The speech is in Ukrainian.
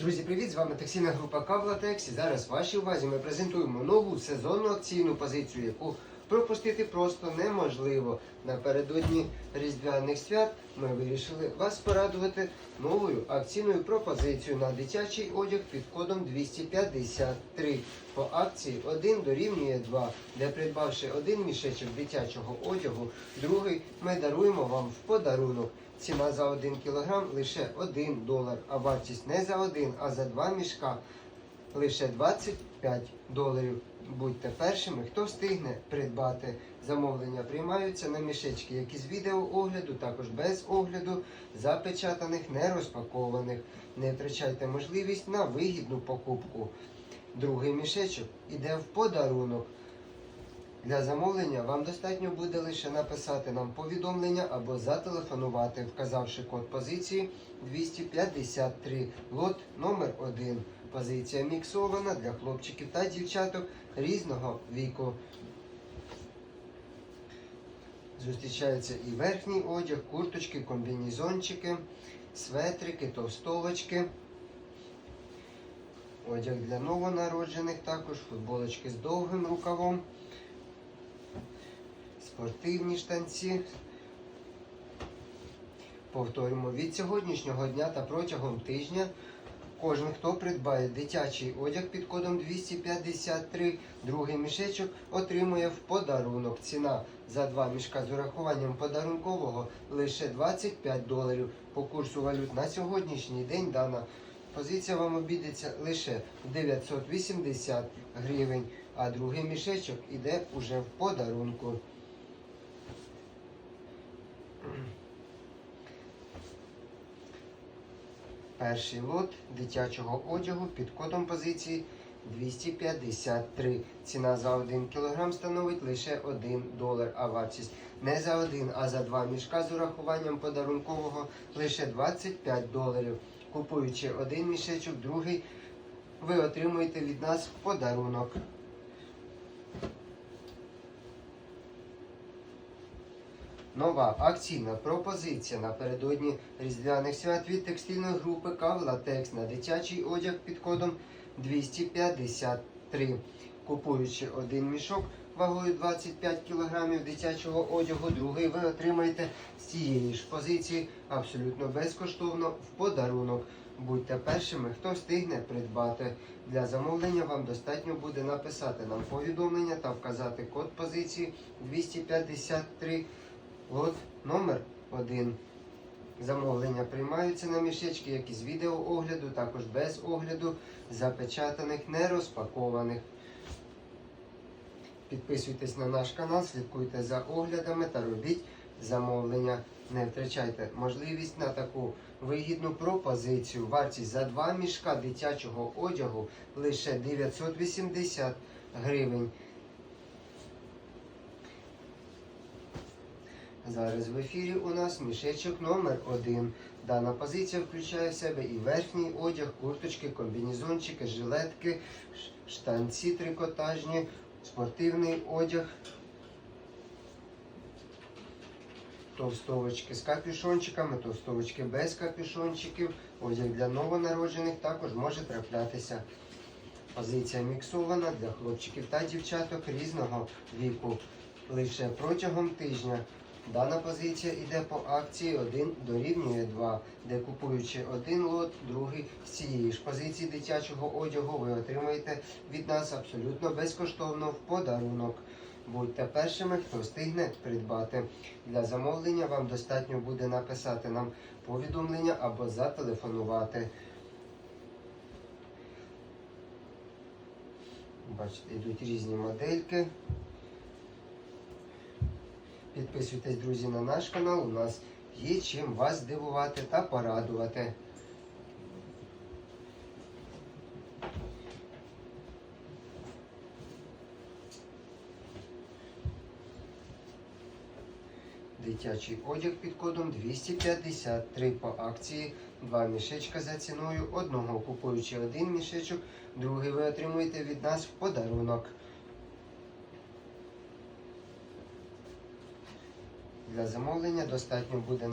Друзі, привіт! З вами таксійна група Кавлатекс. І зараз в вашій увазі ми презентуємо нову сезонну акційну позицію, яку пропустити просто неможливо. Напередодні Різдвяних свят ми вирішили вас порадувати новою акційною пропозицією на дитячий одяг під кодом 253. По акції 1 дорівнює 2, де придбавши один мішечок дитячого одягу, другий ми даруємо вам в подарунок. Ціна за 1 кілограм лише 1 долар, а вартість не за один, а за два мішка лише 25 доларів. Будьте першими, хто встигне придбати. Замовлення приймаються на мішечки, як із відеоогляду, також без огляду, запечатаних, не розпакованих. Не втрачайте можливість на вигідну покупку. Другий мішечок іде в подарунок. Для замовлення вам достатньо буде лише написати нам повідомлення або зателефонувати, вказавши код позиції 253, лот номер 1. Позиція міксована для хлопчиків та дівчаток різного віку. Зустрічається і верхній одяг, курточки, комбінізончики, светрики, товстовочки. Одяг для новонароджених, також футболочки з довгим рукавом спортивні штанці. Повторюємо, від сьогоднішнього дня та протягом тижня кожен, хто придбає дитячий одяг під кодом 253, другий мішечок отримує в подарунок. Ціна за два мішка з урахуванням подарункового лише 25 доларів. По курсу валют на сьогоднішній день дана позиція вам обійдеться лише 980 гривень, а другий мішечок іде уже в подарунку. Перший лот дитячого одягу під кодом позиції 253. Ціна за 1 кг становить лише 1 долар, а вартість не за один, а за два мішка з урахуванням подарункового лише 25 доларів. Купуючи один мішечок, другий ви отримуєте від нас подарунок. Нова акційна пропозиція напередодні різдвяних свят від текстильної групи Кавлатекс на дитячий одяг під кодом 253. Купуючи один мішок вагою 25 кг дитячого одягу, другий ви отримаєте з цієї ж позиції абсолютно безкоштовно в подарунок. Будьте першими, хто встигне придбати. Для замовлення вам достатньо буде написати нам повідомлення та вказати код позиції 253. Лот номер 1. Замовлення приймаються на мішечки, як із відеоогляду, також без огляду, запечатаних, не розпакованих. Підписуйтесь на наш канал, слідкуйте за оглядами та робіть замовлення. Не втрачайте можливість на таку вигідну пропозицію. Вартість за два мішка дитячого одягу лише 980 гривень. Зараз в ефірі у нас мішечок номер 1 Дана позиція включає в себе і верхній одяг, курточки, комбінезончики, жилетки, штанці трикотажні, спортивний одяг, товстовочки з капюшончиками, товстовочки без капюшончиків, одяг для новонароджених також може траплятися. Позиція міксована для хлопчиків та дівчаток різного віку. Лише протягом тижня Дана позиція йде по акції 1 дорівнює 2, де купуючи один лот, другий з цієї ж позиції дитячого одягу ви отримаєте від нас абсолютно безкоштовно в подарунок. Будьте першими, хто встигне придбати. Для замовлення вам достатньо буде написати нам повідомлення або зателефонувати. Бачите, йдуть різні модельки. Підписуйтесь, друзі, на наш канал. У нас є чим вас здивувати та порадувати. Дитячий одяг під кодом 253 по акції. Два мішечка за ціною одного. Купуючи один мішечок, другий ви отримуєте від нас в подарунок. Для замовлення достатньо буде